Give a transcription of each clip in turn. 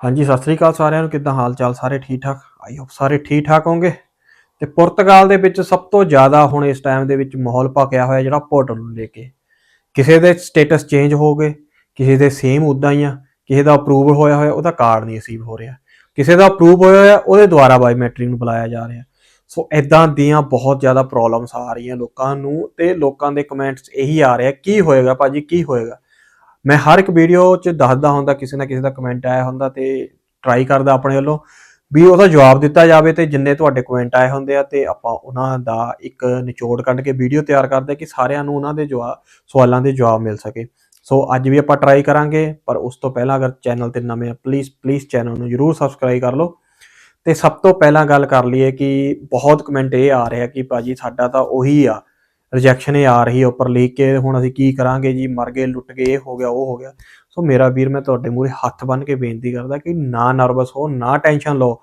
ਹਾਂਜੀ, ਸਤਿ ਸ੍ਰੀ ਅਕਾਲ ਸਾਰਿਆਂ ਨੂੰ। ਕਿੱਦਾਂ ਹਾਲ ਚਾਲ ਸਾਰੇ ਠੀਕ ਠਾਕ ਆਈ ਹੋਪ ਸਾਰੇ ਠੀਕ ਠਾਕ ਹੋਵੋਗੇ। ਤੇ ਪੁਰਤਗਾਲ ਦੇ ਵਿੱਚ ਸਭ ਤੋਂ ਜ਼ਿਆਦਾ ਹੁਣ ਇਸ ਟਾਈਮ ਦੇ ਵਿੱਚ ਮਾਹੌਲ ਭਖਿਆ ਹੋਇਆ ਜਿਹੜਾ ਪੋਰਟਲ ਨੂੰ ਲੈ ਕੇ। ਕਿਸੇ ਦੇ ਸਟੇਟਸ ਚੇਂਜ ਹੋ ਗਏ, ਕਿਸੇ ਦੇ ਸੇਮ ਉਦਾਂ ਹੀ ਆ, ਕਿਸੇ ਦਾ ਅਪਰੂਵ ਹੋਇਆ ਹੋਇਆ, ਉਹਦਾ ਕਾਰਡ ਨਹੀਂ ਰਿਸੀਵ ਹੋ ਰਿਹਾ। ਕਿਸੇ ਦਾ ਅਪਰੂਵ ਹੋਇਆ ਹੋਇਆ, ਉਹਦੇ ਦੁਆਰਾ ਬਾਇਓਮੈਟ੍ਰਿਕ ਨੂੰ ਬੁਲਾਇਆ ਜਾ ਰਿਹਾ। ਸੋ ਇਦਾਂ ਦੀਆਂ ਬਹੁਤ ਜ਼ਿਆਦਾ ਪ੍ਰੋਬਲਮਸ ਆ ਰਹੀਆਂ ਲੋਕਾਂ ਨੂੰ ਤੇ ਲੋਕਾਂ ਦੇ ਕਮੈਂਟਸ ਇਹੀ ਆ ਰਿਹਾ, ਕੀ ਹੋਏਗਾ ਭਾਜੀ, ਕੀ ਹੋਏਗਾ? ਮੈਂ ਹਰ ਇੱਕ ਵੀਡੀਓ 'ਚ ਦੱਸਦਾ ਹੁੰਦਾ, ਕਿਸੇ ਨਾ ਕਿਸੇ ਦਾ ਕਮੈਂਟ ਆਇਆ ਹੁੰਦਾ ਤੇ ਟਰਾਈ ਕਰਦਾ ਆਪਣੇ ਵੱਲੋਂ ਵੀ ਉਹਦਾ ਜਵਾਬ ਦਿੱਤਾ ਜਾਵੇ ਤੇ ਜਿੰਨੇ ਤੁਹਾਡੇ ਕਮੈਂਟ ਆਏ ਹੁੰਦੇ ਆ ਤੇ ਆਪਾਂ ਉਹਨਾਂ ਦਾ ਇੱਕ ਨਿਚੋੜ ਕੱਢ ਕੇ ਵੀਡੀਓ ਤਿਆਰ ਕਰਦੇ ਕਿ ਸਾਰਿਆਂ ਨੂੰ ਉਹਨਾਂ ਦੇ ਜਵਾਬ ਸਵਾਲਾਂ ਦੇ ਜਵਾਬ ਮਿਲ ਸਕੇ। ਸੋ ਅੱਜ ਵੀ ਆਪਾਂ ਟਰਾਈ ਕਰਾਂਗੇ, ਪਰ ਉਸ ਤੋਂ ਪਹਿਲਾਂ ਅਗਰ ਚੈਨਲ ਤੇ ਨਵੇਂ ਆ ਪਲੀਜ਼ ਪਲੀਜ਼ ਚੈਨਲ ਨੂੰ ਜਰੂਰ ਸਬਸਕ੍ਰਾਈਬ ਕਰ ਲਓ। ਤੇ ਸਭ ਤੋਂ ਪਹਿਲਾਂ ਗੱਲ ਕਰ ਲਈਏ ਕਿ ਬਹੁਤ ਕਮੈਂਟ ਇਹ ਆ ਰਿਹਾ ਕਿ ਭਾਜੀ ਸਾਡਾ ਤਾਂ ਉਹੀ ਆ ਰਿਜੈਕਸ਼ਨ ਇਹ ਆ ਰਹੀ ਹੈ ਉੱਪਰ ਲਿਖ ਕੇ, ਹੁਣ ਅਸੀਂ ਕੀ ਕਰਾਂਗੇ ਜੀ? ਮਰ ਗਏ, ਲੁੱਟ ਗਏ, ਇਹ ਹੋ ਗਿਆ, ਉਹ ਹੋ ਗਿਆ। ਸੋ ਮੇਰਾ ਵੀਰ, ਮੈਂ ਤੁਹਾਡੇ ਮੂਹਰੇ ਹੱਥ ਬੰਨ ਕੇ ਬੇਨਤੀ ਕਰਦਾ ਕਿ ਨਾ ਨਰਵਸ ਹੋ, ਨਾ ਟੈਨਸ਼ਨ ਲਓ।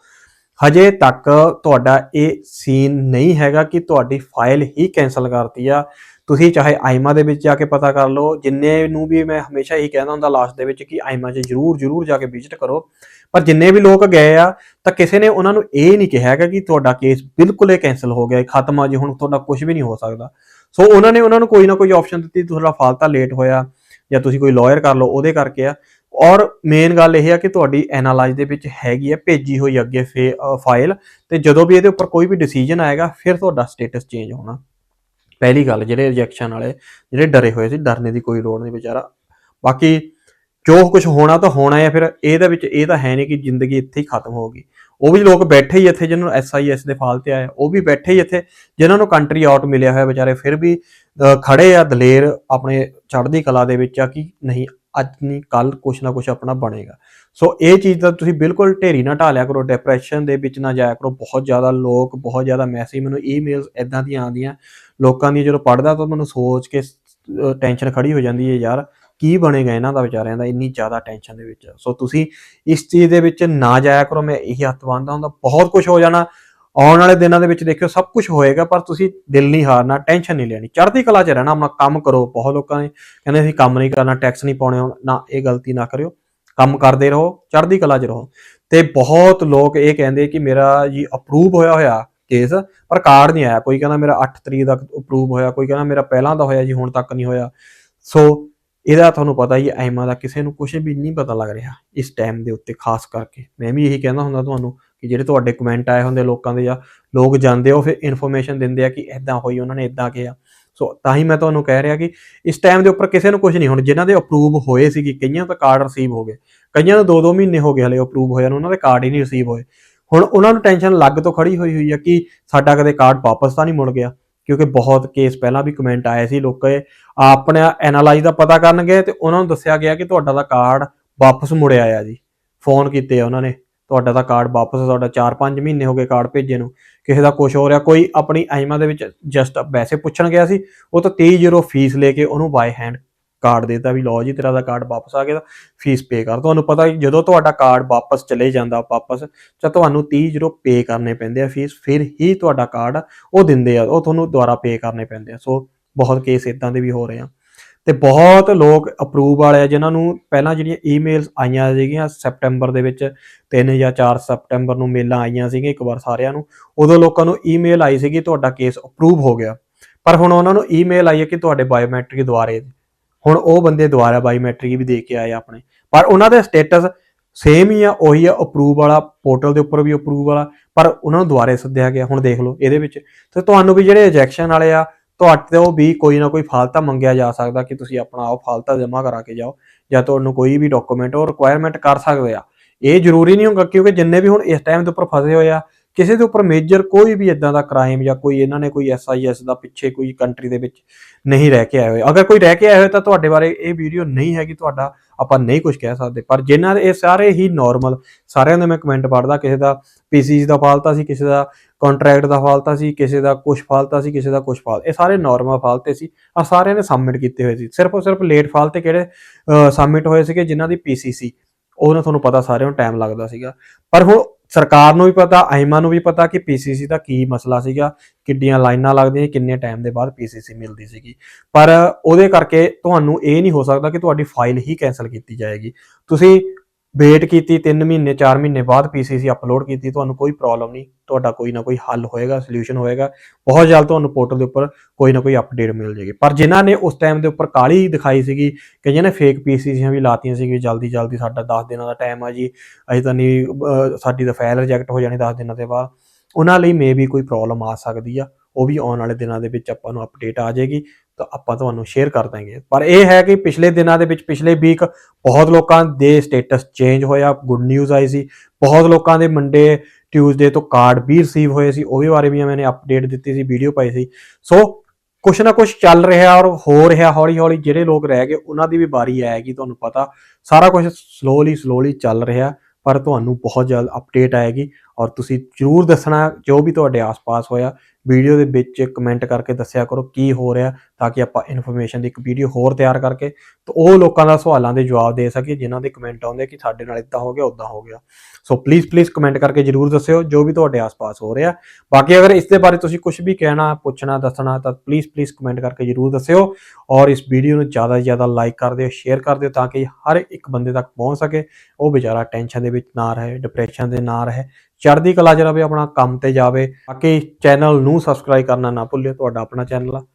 ਹਜੇ ਤੱਕ ਤੁਹਾਡਾ ਇਹ ਸੀਨ ਨਹੀਂ ਹੈਗਾ ਕਿ ਤੁਹਾਡੀ ਫਾਈਲ ਹੀ ਕੈਨਸਲ ਕਰਤੀ ਆ। ਤੁਸੀਂ ਚਾਹੇ ਆਈਮਾ ਦੇ ਵਿੱਚ ਜਾ ਕੇ ਪਤਾ ਕਰ ਲਓ, ਜਿੰਨੇ ਨੂੰ ਵੀ ਮੈਂ ਹਮੇਸ਼ਾ ਹੀ ਕਹਿੰਦਾ ਹੁੰਦਾ ਲਾਸਟ ਦੇ ਵਿੱਚ ਕਿ ਆਈਮਾ 'ਚ ਜਰੂਰ ਜਰੂਰ ਜਾ ਕੇ ਵਿਜ਼ਿਟ ਕਰੋ। ਪਰ ਜਿੰਨੇ ਵੀ ਲੋਕ ਗਏ ਆ, ਤਾਂ ਕਿਸੇ ਨੇ ਉਹਨਾਂ ਨੂੰ ਇਹ ਨਹੀਂ ਕਿਹਾ ਹੈਗਾ ਕਿ ਤੁਹਾਡਾ ਕੇਸ ਬਿਲਕੁਲ ਹੀ ਕੈਨਸਲ ਹੋ ਗਿਆ ਖਤਮ ਆ ਜੀ, ਹੁਣ ਤੁਹਾਡਾ ਕੁਝ ਵੀ ਨਹੀਂ ਹੋ ਸਕਦਾ। ਸੋ ਉਹਨਾਂ ਨੇ ਉਹਨਾਂ ਨੂੰ ਕੋਈ ਨਾ ਕੋਈ ਆਪਸ਼ਨ ਦਿੱਤੀ, ਤੁਹਾਡਾ ਫਾਲਤਾ ਲੇਟ ਹੋਇਆ ਜਾਂ ਤੁਸੀਂ ਕੋਈ ਲਾਇਰ ਕਰ ਲਓ, ਉਹਦੇ ਕਰਕੇ ਆ। ਔਰ ਮੇਨ ਗੱਲ ਇਹ ਆ ਕਿ ਤੁਹਾਡੀ ਐਨਾਲਾਈਜ਼ ਦੇ ਵਿੱਚ ਹੈਗੀ ਆ, ਭੇਜੀ ਹੋਈ ਅੱਗੇ ਫਾਈਲ ਤੇ ਜਦੋਂ ਵੀ ਇਹਦੇ ਉੱਪਰ ਕੋਈ ਵੀ ਡਿਸੀਜਨ ਆਏਗਾ, ਫਿਰ ਤੁਹਾਡਾ ਸਟੇਟਸ ਚੇਂਜ ਹੋਣਾ। ਪਹਿਲੀ ਗੱਲ, ਜਿਹੜੇ ਰਿਜੈਕਸ਼ਨ ਵਾਲੇ, ਜਿਹੜੇ ਡਰੇ ਹੋਏ ਸੀ, ਡਰਨੇ ਦੀ ਕੋਈ ਲੋੜ ਨਹੀਂ ਵਿਚਾਰਾ। ਬਾਕੀ ਜੋ ਕੁਝ ਹੋਣਾ ਤਾਂ ਹੋਣਾ ਹੈ ਫਿਰ ਇਹਦੇ ਵਿੱਚ ਇਹ ਤਾਂ ਹੈ ਨਹੀਂ ਕਿ ਜ਼ਿੰਦਗੀ ਇੱਥੇ ਹੀ ਖਤਮ ਹੋਊਗੀ ਉਹ ਵੀ ਲੋਕ ਬੈਠੇ ਹੀ ਇੱਥੇ ਜਿਹਨਾਂ ਨੂੰ ਐਸਆਈਐਸ ਦੇ ਫਾਲ ਤੇ ਆਏ ਉਹ ਵੀ ਬੈਠੇ ਹੀ ਇੱਥੇ ਜਿਨ੍ਹਾਂ ਨੂੰ ਕੰਟਰੀ ਆਊਟ ਮਿਲਿਆ ਹੋਇਆ ਵਿਚਾਰੇ, ਫਿਰ ਵੀ ਖੜੇ ਆ ਦਲੇਰ ਆਪਣੇ ਚੜ੍ਹਦੀ ਕਲਾ ਦੇ ਵਿੱਚ ਆ ਕਿ ਨਹੀਂ, ਅੱਜ ਨਹੀਂ ਕੱਲ ਕੁਛ ਨਾ ਕੁਛ ਆਪਣਾ ਬਣੇਗਾ। ਸੋ ਇਹ ਚੀਜ਼ ਦਾ ਤੁਸੀਂ ਬਿਲਕੁਲ ਢੇਰੀ ਨਾ ਢਾਲਿਆ ਕਰੋ ਡਿਪਰੈਸ਼ਨ ਦੇ ਵਿੱਚ ਨਾ ਜਾਇਆ ਕਰੋ, ਬਹੁਤ ਜ਼ਿਆਦਾ ਲੋਕ, ਬਹੁਤ ਜ਼ਿਆਦਾ ਮੈਸੇਜ ਮੈਨੂੰ ਈਮੇਲਸ ਇਦਾਂ ਦੀਆਂ ਆਉਂਦੀਆਂ, ਲੋਕਾਂ ਦੀ ਜਦੋਂ ਪੜਦਾ ਤਾਂ ਮੈਨੂੰ ਸੋਚ ਕੇ ਟੈਨਸ਼ਨ ਖੜੀ ਹੋ ਜਾਂਦੀ ਹੈ ਯਾਰ। ਕੀ ਬਣੇਗਾ ਇਹਨਾਂ ਦਾ ਵਿਚਾਰਿਆਂ ਦਾ ਇੰਨੀ ਜ਼ਿਆਦਾ ਟੈਨਸ਼ਨ ਦੇ ਵਿੱਚ? ਸੋ ਤੁਸੀਂ ਇਸ ਚੀਜ਼ ਦੇ ਵਿੱਚ ਨਾ ਜਾਇਆ ਕਰੋ, ਮੈਂ ਇਹੀ ਹੱਥ ਬੰਨਦਾ ਹੁੰਦਾ, ਬਹੁਤ ਕੁਝ ਹੋ ਜਾਣਾ। ਆਉਣ ਵਾਲੇ ਦਿਨਾਂ ਦੇ ਵਿੱਚ ਦੇਖਿਓ, ਸਭ ਕੁਝ ਹੋਏਗਾ, ਪਰ ਤੁਸੀਂ ਦਿਲ ਨਹੀਂ ਹਾਰਨਾ ਟੈਨਸ਼ਨ ਨਹੀਂ ਲੈਣੀ। ਚੜ੍ਹਦੀ ਕਲਾ 'ਚ ਰਹਿਣਾ, ਆਪਣਾ ਕੰਮ ਕਰੋ। ਬਹੁਤ ਲੋਕਾਂ ਨੇ ਕਹਿੰਦੇ ਅਸੀਂ ਕੰਮ ਨਹੀਂ ਕਰਨਾ ਟੈਕਸ ਨਹੀਂ ਪਾਉਣੇ, ਨਾ ਇਹ ਗਲਤੀ ਨਾ ਕਰਿਓ। ਕੰਮ ਕਰਦੇ ਰਹੋ, ਚੜ੍ਹਦੀ ਕਲਾ 'ਚ ਰਹੋ। ਤੇ ਬਹੁਤ ਲੋਕ ਇਹ ਕਹਿੰਦੇ ਕਿ ਮੇਰਾ ਜੀ ਅਪਰੂਵ ਹੋਇਆ ਹੋਇਆ ਕੇਸ ਪਰ ਕਾਰਡ ਨਹੀਂ ਆਇਆ। ਕੋਈ ਕਹਿੰਦਾ ਮੇਰਾ 8 ਤਰੀਕ ਦਾ ਅਪਰੂਵ ਹੋਇਆ, ਕੋਈ ਕਹਿੰਦਾ ਮੇਰਾ ਪਹਿਲਾਂ ਦਾ ਹੋਇਆ ਜੀ, ਹੁਣ ਤੱਕ ਨਹੀਂ ਹੋਇਆ। ਸੋ ਇਹਦਾ ਤੁਹਾਨੂੰ ਪਤਾ ਹੀ ਐਮਾ ਦਾ ਕਿਸੇ ਨੂੰ ਕੁਝ ਵੀ ਨਹੀਂ ਪਤਾ ਲੱਗ ਰਿਹਾ ਇਸ ਟਾਈਮ ਦੇ ਉੱਤੇ, ਖਾਸ ਕਰਕੇ। ਮੈਂ ਵੀ ਇਹੀ ਕਹਿੰਦਾ ਹੁੰਦਾ ਤੁਹਾਨੂੰ ਕਿ ਜਿਹੜੇ ਤੁਹਾਡੇ ਕਮੈਂਟ ਆਏ ਹੁੰਦੇ ਲੋਕਾਂ ਦੇ ਜਾਂ ਲੋਕ ਜਾਂਦੇ ਉਹ ਫਿਰ ਇਨਫੋਰਮੇਸ਼ਨ ਦਿੰਦੇ ਆ ਕਿ ਇਦਾਂ ਹੋਈ, ਉਹਨਾਂ ਨੇ ਇਦਾਂ ਕਿਹਾ। ਸੋ ਤਾਂ ਹੀ ਮੈਂ ਤੁਹਾਨੂੰ ਕਹਿ ਰਿਹਾ ਕਿ ਇਸ ਟਾਈਮ ਦੇ ਉੱਪਰ ਕਿਸੇ ਨੂੰ ਕੁਝ ਨਹੀਂ ਹੁਣ, ਜਿਨ੍ਹਾਂ ਦੇ ਅਪਰੂਵ ਹੋਏ ਸੀ ਕਿ ਕਈਆਂ ਤਾਂ ਕਾਰਡ ਰਿਸੀਵ ਹੋ ਗਏ ਕਈਆਂ ਨੂੰ 2-2 ਮਹੀਨੇ ਹੋ ਗਏ ਹਲੇ ਅਪਰੂਵ ਹੋਇਆ ਨੂੰ ਉਹਨਾਂ ਦੇ ਕਾਰਡ ਹੀ ਨਹੀਂ ਰਿਸੀਵ ਹੋਏ। ਹੁਣ ਉਹਨਾਂ ਨੂੰ ਟੈਨਸ਼ਨ ਲੱਗ ਤੋਂ ਖੜੀ ਹੋਈ ਹੋਈ ਆ ਕਿ ਸਾਡਾ ਕਦੇ ਕਾਰਡ ਵਾਪਸ ਤਾਂ ਨਹੀਂ ਮੁੜ ਗਿਆ। ਕਿਉਂਕਿ ਬਹੁਤ ਕੇਸ ਪਹਿਲਾਂ ਵੀ ਕਮੈਂਟ ਆਏ ਸੀ ਲੋਕੇ ਆਪਣੇ ਐਨਾਲਾਈਜ਼ ਦਾ ਪਤਾ ਕਰਨਗੇ ਤੇ ਉਹਨਾਂ ਨੂੰ ਦੱਸਿਆ ਗਿਆ ਕਿ ਤੁਹਾਡਾ ਦਾ ਕਾਰਡ ਵਾਪਸ ਮੁੜਿਆ ਆ ਜੀ। ਫੋਨ ਕੀਤੇ ਆ ਉਹਨਾਂ ਨੇ, ਤੁਹਾਡਾ ਦਾ ਕਾਰਡ ਵਾਪਸ ਤੁਹਾਡਾ 4-5 ਮਹੀਨੇ ਹੋ ਗਏ ਕਾਰਡ ਭੇਜੇ ਨੂੰ। ਕਿਸੇ ਦਾ ਕੁਝ ਹੋ ਰਿਹਾ ਕੋਈ ਆਪਣੀ ਆਈਮਾ ਦੇ ਵਿੱਚ ਜਸਟ ਵੈਸੇ ਪੁੱਛਣ ਗਿਆ ਸੀ, ਉਹ ਤਾਂ 23 ਯੂਰੋ ਫੀਸ ਲੈ ਕੇ ਉਹਨੂੰ ਬਾਈ ਹੈਂਡ ਕਾਰਡ ਦੇਤਾ ਵੀ ਲਓ ਜੀ, ਤੇਰਾ ਦਾ ਕਾਰਡ ਵਾਪਸ ਆ ਗਿਆ ਫੀਸ ਪੇ ਕਰ। ਤੁਹਾਨੂੰ ਪਤਾ ਜਦੋਂ ਤੁਹਾਡਾ ਕਾਰਡ ਵਾਪਸ ਚਲੇ ਜਾਂਦਾ, ਵਾਪਸ, ਤਾਂ ਤੁਹਾਨੂੰ 30 ਯੂਰੋ ਪੇ ਕਰਨੇ ਪੈਂਦੇ ਆ ਫੀਸ ਫਿਰ ਹੀ ਤੁਹਾਡਾ ਕਾਰਡ ਉਹ ਦਿੰਦੇ ਆ, ਉਹ ਤੁਹਾਨੂੰ ਦੁਬਾਰਾ ਪੇ ਕਰਨੇ ਪੈਂਦੇ ਆ। ਸੋ ਬਹੁਤ ਕੇਸ ਇਦਾਂ ਦੇ ਵੀ ਹੋ ਰਹੇ ਆ। ਤੇ ਬਹੁਤ ਲੋਕ ਅਪਰੂਵ ਵਾਲੇ ਆ, ਜਿਨ੍ਹਾਂ ਨੂੰ ਪਹਿਲਾਂ ਜਿਹੜੀਆਂ ਈਮੇਲਸ ਆਈਆਂ ਸੀਗੀਆਂ ਸੈਪਟੈਂਬਰ ਦੇ ਵਿੱਚ 3 ਜਾਂ 4 ਸੈਪਟੈਂਬਰ ਨੂੰ ਮੇਲਾਂ ਆਈਆਂ ਸੀਗੀਆਂ ਇੱਕ ਵਾਰ ਸਾਰਿਆਂ ਨੂੰ, ਉਦੋਂ ਲੋਕਾਂ ਨੂੰ ਈਮੇਲ ਆਈ ਸੀਗੀ, ਤੁਹਾਡਾ ਕੇਸ ਅਪਰੂਵ ਹੋ ਗਿਆ। ਪਰ ਹੁਣ ਉਹਨਾਂ ਨੂੰ ਈਮੇਲ ਆਈ ਹੈ ਕਿ ਤੁਹਾਡੇ ਬਾਇਓਮੈਟ੍ਰਿਕ ਦੁਆਰੇ। ਹੁਣ ਉਹ ਬੰਦੇ ਦੁਆਰਾ ਬਾਇਓਮੈਟ੍ਰਿਕ ਵੀ ਦੇ ਕੇ ਆਏ ਆਪਣੇ। ਪਰ ਉਹਨਾਂ ਦਾ ਸਟੇਟਸ ਸੇਮ ਹੀ ਆ, ਉਹੀ ਆ ਅਪਰੂਵ ਵਾਲਾ ਪੋਰਟਲ ਦੇ ਉੱਪਰ ਵੀ ਅਪਰੂਵ ਵਾਲਾ, ਪਰ ਉਹਨਾਂ ਨੂੰ ਦੁਆਰੇ ਸੱਦਿਆ ਗਿਆ, ਹੁਣ ਦੇਖ ਲਓ ਇਹਦੇ ਵਿੱਚ। ਤੇ ਤੁਹਾਨੂੰ ਵੀ ਜਿਹੜੇ ਰਿਜੈਕਸ਼ਨ ਵਾਲੇ ਆ, ਤੁਹਾਡੇ ਤੋਂ ਵੀ ਕੋਈ ਨਾ ਕੋਈ ਫਾਲਤਾ ਮੰਗਿਆ ਜਾ ਸਕਦਾ ਕਿ ਤੁਸੀਂ ਆਪਣਾ ਆਓ ਫਾਲਤਾ ਜਮ੍ਹਾਂ ਕਰਾ ਕੇ ਜਾਓ, ਜਾਂ ਤੁਹਾਨੂੰ ਕੋਈ ਵੀ ਡਾਕੂਮੈਂਟ ਉਹ ਰਿਕੁਆਇਰਮੈਂਟ ਕਰ ਸਕਦੇ ਆ। ਇਹ ਜ਼ਰੂਰੀ ਨਹੀਂ ਹੁੰਦਾ ਕਿਉਂਕਿ ਜਿੰਨੇ ਵੀ ਹੁਣ ਇਸ ਟਾਈਮ ਦੇ ਉੱਪਰ ਫਸੇ ਹੋਏ ਆ ਕਿਸੇ ਦੇ ਉੱਪਰ ਮੇਜਰ ਕੋਈ ਵੀ ਇਦਾਂ ਦਾ ਕ੍ਰਾਈਮ ਜਾਂ ਕੋਈ ਇਹਨਾਂ ਨੇ ਕੋਈ ਐਸਆਈਐਸ ਦਾ ਪਿੱਛੇ ਕੋਈ ਕੰਟਰੀ ਦੇ ਵਿੱਚ ਨਹੀਂ ਰਹਿ ਕੇ ਆਏ ਹੋਏ। ਅਗਰ ਕੋਈ ਰਹਿ ਕੇ ਆਏ ਹੋਏ ਤਾਂ ਤੁਹਾਡੇ ਬਾਰੇ ਇਹ ਵੀਡੀਓ ਨਹੀਂ ਹੈਗੀ, ਤੁਹਾਡਾ ਆਪਾਂ ਨਹੀਂ ਕੁਝ ਕਹਿ ਸਕਦੇ। ਪਰ ਜਿਨ੍ਹਾਂ ਦੇ ਇਹ ਸਾਰੇ ਹੀ ਨਾਰਮਲ ਸਾਰਿਆਂ ਦੇ ਮੈਂ ਕਮੈਂਟ ਪੜਦਾ ਕਿਸੇ ਦਾ ਪੀਸੀਸ ਦਾ ਫਾਲਤਾ ਸੀ, ਕਿਸੇ ਦਾ ਕੰਟਰੈਕਟ ਦਾ ਫਾਲਤਾ ਸੀ, ਕਿਸੇ ਦਾ ਕੁਝ ਫਾਲਤਾ ਸੀ, ਕਿਸੇ ਦਾ ਕੁਝ ਫਾਲ, ਇਹ ਸਾਰੇ ਨਾਰਮਲ ਫਾਲਤੇ ਸੀ। ਆ ਸਾਰਿਆਂ ਨੇ ਸਬਮਿਟ ਕੀਤੇ ਹੋਏ ਸੀ। ਸਿਰਫ ਉਹ ਸਿਰਫ ਲੇਟ ਫਾਲਤੇ ਕਿਹੜੇ ਸਬਮਿਟ ਹੋਏ ਸੀਗੇ, ਜਿਨ੍ਹਾਂ ਦੀ ਪੀਸੀਸੀ ਉਹਨਾਂ ਤੁਹਾਨੂੰ ਪਤਾ, ਸਾਰਿਆਂ ਨੂੰ ਟਾਈਮ ਲੱਗਦਾ ਸੀਗਾ। ਪਰ ਹੁਣ ਸਰਕਾਰ ਨੂੰ ਵੀ ਪਤਾ, ਆਈਮਾ ਨੂੰ ਵੀ ਪਤਾ ਕਿ ਪੀਸੀਸੀ ਦਾ ਕੀ ਮਸਲਾ ਸੀਗਾ, ਕਿੱਡੀਆਂ ਲਾਈਨਾਂ ਲੱਗਦੀਆਂ ਕਿੰਨੇ ਟਾਈਮ ਦੇ ਬਾਅਦ ਪੀਸੀਸੀ ਮਿਲਦੀ ਸੀਗੀ। ਪਰ ਉਹਦੇ ਕਰਕੇ ਤੁਹਾਨੂੰ ਇਹ ਨਹੀਂ ਹੋ ਸਕਦਾ ਕਿ ਤੁਹਾਡੀ ਫਾਈਲ ਹੀ ਕੈਨਸਲ ਕੀਤੀ ਜਾਏਗੀ। ਤੁਸੀਂ ਵੇਟ ਕੀਤੀ 3 ਮਹੀਨੇ 4 ਮਹੀਨੇ ਬਾਅਦ ਪੀਸੀਸੀ ਅਪਲੋਡ ਕੀਤੀ, ਤੁਹਾਨੂੰ ਕੋਈ ਪ੍ਰੋਬਲਮ ਨਹੀਂ, ਤੁਹਾਡਾ ਕੋਈ ਨਾ ਕੋਈ ਹੱਲ ਹੋਏਗਾ ਸੋਲੂਸ਼ਨ ਹੋਏਗਾ। ਬਹੁਤ ਜਲਦ ਤੁਹਾਨੂੰ ਪੋਰਟਲ ਦੇ ਉੱਪਰ ਕੋਈ ਨਾ ਕੋਈ ਅਪਡੇਟ ਮਿਲ ਜੇਗੀ ਪਰ ਜਿਨ੍ਹਾਂ ਨੇ ਉਸ ਟਾਈਮ ਦੇ ਉੱਪਰ ਕਾਲੀ ਦਿਖਾਈ ਸੀਗੀ, ਕਈਆਂ ਨੇ ਫੇਕ ਪੀਸੀਸੀਆਂ ਵੀ ਲਾਤੀਆਂ ਸੀਗੀ ਜਲਦੀ ਜਲਦੀ ਸਾਡਾ 10 ਦਿਨਾਂ ਦਾ ਟਾਈਮ ਆ ਜੀ ਅਸੀਂ ਤਾਂ ਨਹੀਂ ਸਾਡੀ ਤਾਂ ਫਾਈਲ ਰਿਜੈਕਟ ਹੋ ਜਾਣੀ 10 ਦਿਨਾਂ ਦੇ ਬਾਅਦ। ਉਹਨਾਂ ਲਈ ਮੇ ਵੀ ਕੋਈ ਪ੍ਰੋਬਲਮ ਆ ਸਕਦੀ ਆ, ਉਹ ਵੀ ਆਉਣ ਵਾਲੇ ਦਿਨਾਂ ਦੇ ਵਿੱਚ ਆਪਾਂ ਨੂੰ ਅਪਡੇਟ ਆ ਜਾਏਗੀ। ਤਾਂ ਆਪਾਂ ਤੁਹਾਨੂੰ ਸ਼ੇਅਰ ਕਰ ਦਾਂਗੇ ਪਰ ਇਹ ਹੈ ਕਿ ਪਿਛਲੇ ਦਿਨਾਂ ਦੇ ਵਿੱਚ, ਪਿਛਲੇ ਵੀਕ ਬਹੁਤ ਲੋਕਾਂ ਦੇ ਸਟੇਟਸ ਚੇਂਜ ਹੋਇਆ ਗੁੱਡ ਨਿਊਜ਼ ਆਈ ਸੀ। ਬਹੁਤ ਲੋਕਾਂ ਦੇ ਮੰਡੇ ਟਿਊਜ਼ਡੇ ਤੋਂ ਕਾਰਡ ਵੀ ਰਿਸੀਵ ਹੋਏ ਸੀ ਉਹਦੇ ਬਾਰੇ ਵੀ ਮੈंने ਅਪਡੇਟ ਦਿੱਤੀ ਸੀ ਵੀਡੀਓ ਪਾਈ ਸੀ। ਸੋ ਕੁਛ ਨਾ ਕੁਛ ਚੱਲ ਰਿਹਾ ਔਰ ਹੋ ਰਿਹਾ ਹੌਲੀ ਹੌਲੀ ਜਿਹੜੇ ਲੋਕ ਰਹਿ ਗਏ, ਉਹਨਾਂ ਦੀ ਵੀ ਵਾਰੀ ਆਏਗੀ, ਤੁਹਾਨੂੰ ਪਤਾ। ਸਾਰਾ ਕੁਝ ਸਲੋਲੀ ਸਲੋਲੀ ਚੱਲ ਰਿਹਾ, ਪਰ ਤੁਹਾਨੂੰ ਬਹੁਤ ਜਲਦ ਅਪਡੇਟ ਆਏਗੀ। ਔਰ ਤੁਸੀਂ ਜਰੂਰ ਦੱਸਣਾ, ਜੋ ਵੀ ਤੁਹਾਡੇ ਆਸ-ਪਾਸ ਹੋਇਆ, ਵੀਡੀਓ ਦੇ ਵਿੱਚ ਕਮੈਂਟ ਕਰਕੇ ਦੱਸਿਆ ਕਰੋ ਕੀ ਹੋ ਰਿਹਾ, ਤਾਂ ਕਿ ਆਪਾਂ ਇਨਫੋਰਮੇਸ਼ਨ ਦੀ ਇੱਕ ਵੀਡੀਓ ਹੋਰ ਤਿਆਰ ਕਰਕੇ ਤੇ ਉਹ ਲੋਕਾਂ ਦਾ ਸਵਾਲਾਂ ਦੇ ਜਵਾਬ ਦੇ ਸਕੀਏ, ਜਿਨ੍ਹਾਂ ਦੇ ਕਮੈਂਟ ਆਉਂਦੇ ਕਿ ਸਾਡੇ ਨਾਲ ਇਦਾਂ ਹੋ ਗਿਆ ਉਦਾਂ ਹੋ ਗਿਆ। ਸੋ ਪਲੀਜ਼ ਪਲੀਜ਼ ਕਮੈਂਟ ਕਰਕੇ ਜਰੂਰ ਦੱਸਿਓ ਜੋ ਵੀ ਤੁਹਾਡੇ ਆਸ-ਪਾਸ ਹੋ ਰਿਹਾ। ਬਾਕੀ ਅਗਰ ਇਸ ਦੇ ਬਾਰੇ ਤੁਸੀਂ ਕੁਝ ਵੀ ਕਹਿਣਾ, ਪੁੱਛਣਾ, ਦੱਸਣਾ, ਤਾਂ ਪਲੀਜ਼ ਪਲੀਜ਼ ਕਮੈਂਟ ਕਰਕੇ ਜਰੂਰ ਦੱਸਿਓ। ਔਰ ਇਸ ਵੀਡੀਓ ਨੂੰ ਜ਼ਿਆਦਾ ਤੋਂ ਜ਼ਿਆਦਾ ਲਾਈਕ ਕਰ ਦਿਓ ਸ਼ੇਅਰ ਕਰ ਦਿਓ, ਤਾਂ ਕਿ ਹਰ ਇੱਕ ਬੰਦੇ ਤੱਕ ਪਹੁੰਚ ਸਕੇ। ਉਹ ਵਿਚਾਰਾ ਟੈਨਸ਼ਨ ਦੇ ਵਿੱਚ ਨਾ ਰਹੇ ਡਿਪਰੈਸ਼ਨ ਦੇ ਨਾ ਰਹੇ ਚੜ੍ਹਦੀ ਕਲਾ ਚ ਰਵੇ, ਆਪਣਾ ਕੰਮ ਤੇ ਜਾਵੇ। ਬਾਕੀ ਚੈਨਲ ਨੂੰ ਸਬਸਕ੍ਰਾਈਬ ਕਰਨਾ ਨਾ ਭੁੱਲਿਓ, ਤੁਹਾਡਾ ਆਪਣਾ ਚੈਨਲ ਆ।